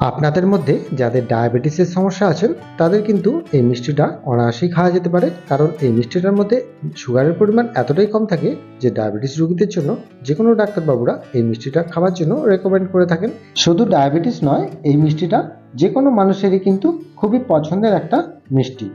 আপনাদের মধ্যে যাদের ডায়াবেটিসের সমস্যা আছেন তাদের কিন্তু এই মিষ্টিটা অনায়াসেই খাওয়া যেতে পারে। কারণ এই মিষ্টিটার মধ্যে সুগারের পরিমাণ এতটাই কম থাকে যে ডায়াবেটিস রোগীদের জন্য যে কোনো ডাক্তারবাবুরা এই মিষ্টিটা খাওয়ার জন্য রেকমেন্ড করে থাকেন। শুধু ডায়াবেটিস নয়, এই মিষ্টিটা যে কোনো মানুষেরই কিন্তু খুবই পছন্দের একটা মিষ্টি।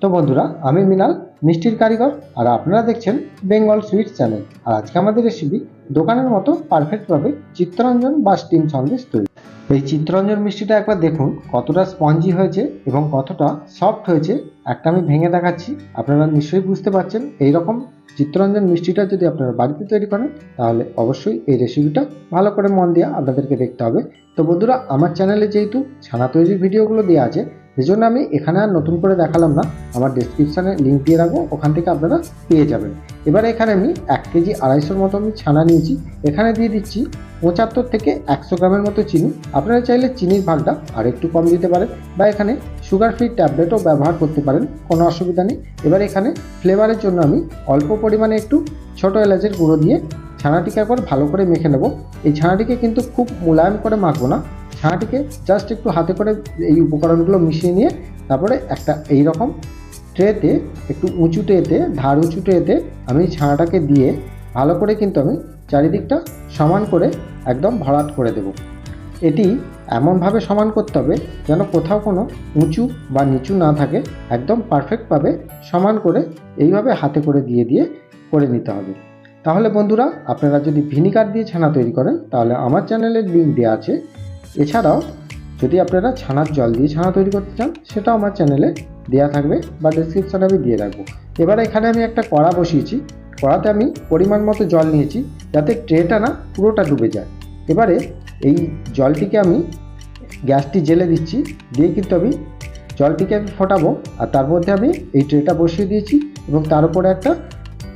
তো বন্ধুরা, আমি মিনাল, মিষ্টির কারিগর, আর আপনারা দেখছেন বেঙ্গল সুইট চ্যানেল। আর আজকে আমাদের রেসিপি দোকানের মতো পারফেক্টভাবে চিত্তরঞ্জন বা স্টিম সন্দেশ তৈরি। এই চিত্তরঞ্জন মিষ্টিটা একবার দেখুন, কতটা স্পঞ্জি হয়েছে এবং কতটা সফট হয়েছে, একটা আমি ভেঙে দেখাচ্ছি। আপনারা নিশ্চয়ই বুঝতে পারছেন এই রকম চিত্তরঞ্জন মিষ্টিটা যদি আপনারা বাড়িতে তৈরি করেন, তাহলে অবশ্যই এই রেসিপিটা ভালো করে মন দিয়ে আপনাদেরকে দেখতে হবে। তো বন্ধুরা, আমার চ্যানেলে যেহেতু ছানা তৈরির ভিডিওগুলো দেওয়া আছে, সেজন্য আমি এখানে আর নতুন করে দেখালাম না। আমার ডিসক্রিপশানে লিঙ্ক দিয়ে রাখব, ওখান থেকে আপনারা পেয়ে যাবেন। এবার এখানে আমি এক কেজি আড়াইশোর মতো আমি ছানা নিয়েছি। এখানে দিয়ে দিচ্ছি পঁচাত্তর থেকে একশো গ্রামের মতো চিনি। আপনারা চাইলে চিনির ভাগটা আর একটু কম দিতে পারেন বা এখানে সুগার ফ্রি ট্যাবলেটও ব্যবহার করতে পারেন, কোনো অসুবিধা নেই। এবার এখানে ফ্লেভারের জন্য আমি অল্প পরিমাণে একটু ছোটো এলাচের গুঁড়ো দিয়ে ছানাটিকে একবার ভালো করে মেখে নেব। এই ছানাটিকে কিন্তু খুব মোলায়েম করে মাখবো না। ছানাটিকে জাস্ট একটু হাতে করে এই উপকরণগুলো মিশিয়ে নিয়ে তারপরে একটা এই রকম ট্রেতে একটু উঁচু ট্রেতে ধার উঁচু ট্রেতে আমি ছানাটাকে দিয়ে ভালো করে কিন্তু আমি চারিদিকটা সমান করে একদম ভরাট করে দেব। এটি এমনভাবে সমান করতে হবে যেন কোথাও কোনো উঁচু বা নিচু না থাকে, একদম পারফেক্টভাবে সমান করে এইভাবে হাতে করে দিয়ে দিয়ে করে নিতে হবে। তাহলে বন্ধুরা, আপনারা যদি ভিনিগার দিয়ে ছানা তৈরি করেন, তাহলে আমার চ্যানেলের লিঙ্ক দেওয়া আছে। এছাড়াও, যদি আপনারা ছানার জল দিয়ে ছানা তৈরি করতে চান, সেটাও আমার চ্যানেলে দেওয়া থাকবে বা ডিসক্রিপশানে আমি দিয়ে রাখব। এবার এখানে আমি একটা কড়া বসিয়েছি। কড়াতে আমি পরিমাণ মতো জল নিয়েছি যাতে ট্রেটা না পুরোটা ডুবে যায়। এবারে এই জলটিকে আমি গ্যাসটি জেলে দিচ্ছি, দিয়ে কিন্তু আমি জলটিকে আমি ফোটাবো আর তার মধ্যে আমি এই ট্রেটা বসিয়ে দিয়েছি এবং তার উপরে একটা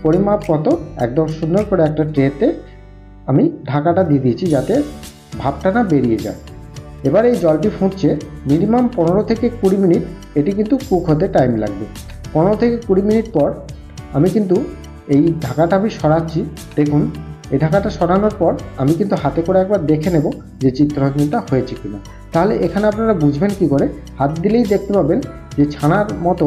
পরিমাপ মতো, একদম সুন্দর করে একটা ট্রেতে আমি ঢাকাটা দিয়ে দিয়েছি যাতে ভাপটা না বেরিয়ে যায়। এবার এই জলটি ফুটছে, মিনিমাম পনেরো থেকে কুড়ি মিনিট, এটি কিন্তু কুক হতে টাইম লাগবে। পনেরো থেকে কুড়ি মিনিট পর আমি কিন্তু এই ঢাকাটা আমি সরাচ্ছি, দেখুন, এই ঢাকাটা সরানোর পর আমি কিন্তু হাতে করে একবার দেখে নেব যে চিত্ররঞ্জনটা হয়েছে কিনা। তাহলে এখানে আপনারা বুঝবেন কি করে, হাত দিলেই দেখতে পাবেন যে ছানার মতো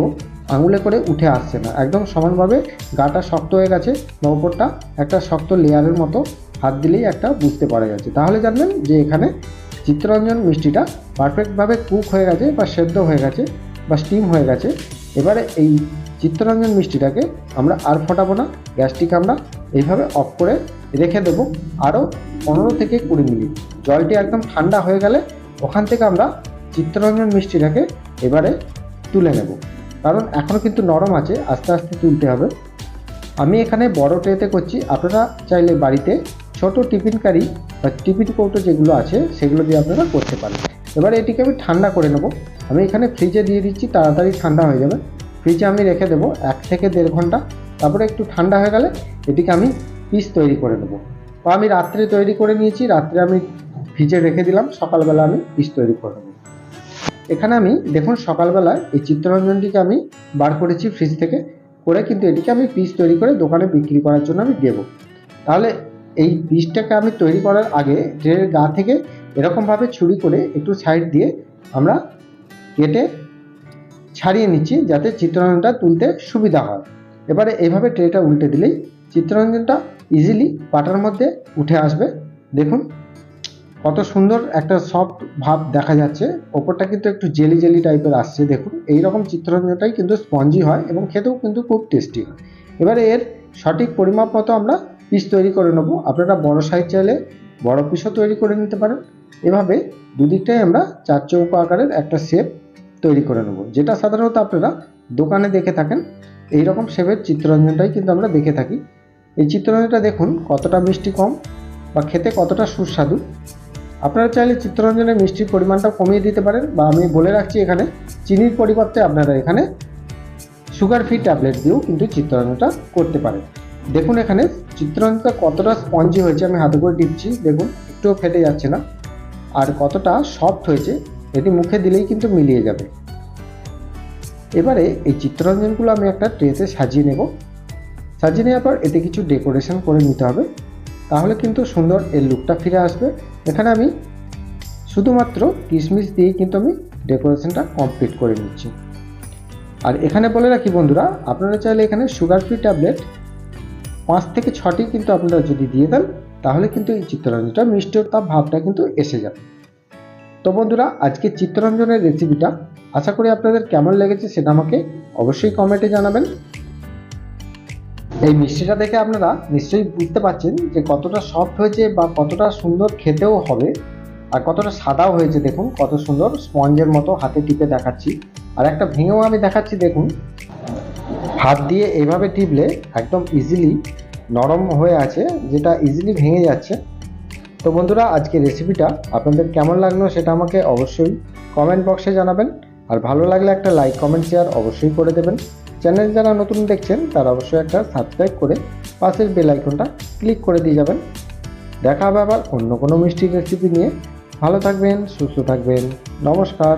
আঙুলে করে উঠে আসছে না। একদম সমানভাবে গাটা শক্ত হয়ে গেছে বা ওপরটা একটা শক্ত লেয়ারের মতো হাত দিলেই একটা বুঝতে পারা যাচ্ছে। তাহলে জানবেন যে এখানে চিত্তরঞ্জন মিষ্টিটা পারফেক্টভাবে কুক হয়ে গেছে বা সেদ্ধ হয়ে গেছে বা স্টিম হয়ে গেছে। এবারে এই চিত্তরঞ্জন মিষ্টিটাকে আমরা আর ফোটাবো না, গ্যাসটিকে আমরা এইভাবে অফ করে রেখে দেবো আরও পনেরো থেকে কুড়ি মিনিট। জলটি একদম ঠান্ডা হয়ে গেলে ওখান থেকে আমরা চিত্তরঞ্জন মিষ্টিটাকে এবারে তুলে নেব। কারণ এখনও কিন্তু নরম আছে, আস্তে আস্তে তুলতে হবে। আমি এখানে বড় ট্রেতে করছি, আপনারা চাইলে বাড়িতে ছোট টিফিন কারি বা টিফিন কৌটো যেগুলো আছে, সেগুলো দিয়ে আপনারা করতে পারেন। এবারে এটিকে আমি ঠান্ডা করে নেব। আমি এখানে ফ্রিজে দিয়ে দিচ্ছি, তাড়াতাড়ি ঠান্ডা হয়ে যাবে। ফ্রিজে আমি রেখে দেবো এক থেকে দেড় ঘণ্টা। তারপরে একটু ঠান্ডা হয়ে গেলে এটিকে আমি পিস তৈরি করে নেব বা আমি রাত্রে তৈরি করে নিয়েছি, রাত্রে আমি ফ্রিজে রেখে দিলাম, সকালবেলা আমি পিস তৈরি করে নেব। এখানে আমি, দেখুন সকালবেলায় এই চিত্তরঞ্জনটিকে আমি বার করেছি ফ্রিজ থেকে করে, কিন্তু এটিকে আমি পিস তৈরি করে দোকানে বিক্রি করার জন্য আমি দেবো। তাহলে এই পিসটাকে আমি তৈরি করার আগে ট্রেনের গা থেকে এরকমভাবে ছুরি করে একটু সাইড দিয়ে আমরা কেটে ছাড়িয়ে নিচ্ছি যাতে চিত্ররঞ্জনটা তুলতে সুবিধা হয়। এবারে এইভাবে ট্রেটা উল্টে দিলেই চিত্ররঞ্জনটা ইজিলি পাটার মধ্যে উঠে আসবে। দেখুন, কত সুন্দর একটা সফট ভাব দেখা যাচ্ছে। ওপরটা কিন্তু একটু জেলি জেলি টাইপের আসছে, দেখুন। এই রকম চিত্ররঞ্জনটাই কিন্তু স্পঞ্জি হয় এবং খেতেও কিন্তু খুব টেস্টি হয়। এবারে এর সঠিক পরিমাপ মতো আমরা পিস তৈরি করে নেব। আপনারা বড় সাইজ চাইলে বড় পিসও তৈরি করে নিতে পারেন। এভাবে দুদিকটাই আমরা চার চৌকো আকারের একটা শেপ তৈরি করে নেব। যেটা সাধারণত আপনারা দোকানে দেখে থাকেন এই রকম শেপের চিত্ররঞ্জনটাই কিন্তু আমরা দেখে থাকি। এই চিত্ররঞ্জনটা দেখুন, কতটা মিষ্টি কম বা খেতে কতটা সুস্বাদু। আপনারা চাইলে চিত্তরঞ্জনের মিষ্টির পরিমাণটা কমিয়ে দিতে পারেন বা আমি বলে রাখছি এখানে, চিনির পরিবর্তে আপনারা এখানে সুগার ফ্রি ট্যাবলেট দিয়েও কিন্তু চিত্তরঞ্জনটা করতে পারেন। দেখুন এখানে চিত্তরঞ্জনটা কতটা স্পঞ্জি হয়েছে, আমি হাতে করে টিপছি। দেখুন, একটুও ফেটে যাচ্ছে না। আর কতটা সফট হয়েছে এটি মুখে দিলেই কিন্তু মিলিয়ে যাবে। এবারে এই চিত্তরঞ্জনগুলো আমি একটা ট্রেতে সাজিয়ে নেব। সাজিয়ে নেওয়ার পর এতে কিছু ডেকোরেশন করে নিতে হবে। তাহলে কিন্তু সুন্দর এর লুকটা ফিরে আসবে। এখানে আমি শুধুমাত্র কিশমিশ দিয়েই কিন্তু আমি ডেকোরেশনটা কমপ্লিট করে নিচ্ছি। আর এখানে বলে রাখি বন্ধুরা, আপনারা চাইলে এখানে সুগার ফ্রি ট্যাবলেট পাঁচ থেকে ছটি কিন্তু আপনারা যদি দিয়ে দেন, তাহলে কিন্তু এই চিত্তরঞ্জনটা মিষ্টতা ভাবটা কিন্তু এসে যাবে। তো বন্ধুরা, আজকে চিত্তরঞ্জনের রেসিপিটা আশা করি আপনাদের কেমন লেগেছে সেটা আমাকে অবশ্যই কমেন্টে জানাবেন। এই মিষ্টিটা দেখে আপনারা নিশ্চয়ই বুঝতে পারছেন যে কতটা সফট হয়েছে বা কতটা সুন্দর খেতেও হবে আর কতটা সাদাও হয়েছে দেখুন, কত সুন্দর স্পঞ্জের মতো হাতে টিপে দেখাচ্ছি। আর একটা ভেঙেও আমি দেখাচ্ছি দেখুন। হাত দিয়ে এইভাবে টিপলে একদম ইজিলি নরম হয়ে আছে, যেটা ইজিলি ভেঙে যাচ্ছে। তো বন্ধুরা আজকে রেসিপিটা আপনাদের কেমন লাগল সেটা আমাকে অবশ্যই কমেন্ট বক্সে জানাবেন। আর ভালো লাগলে একটা লাইক কমেন্ট শেয়ার অবশ্যই করে দেবেন। চ্যানেল যারা নতুন দেখছেন, তারা অবশ্যই একটা সাবস্ক্রাইব করে পাশের বেল আইকনটা ক্লিক করে দিয়ে যাবেন। দেখা হবে আবার অন্য কোনো মিষ্টির রেসিপি নিয়ে। ভালো থাকবেন, সুস্থ থাকবেন। নমস্কার।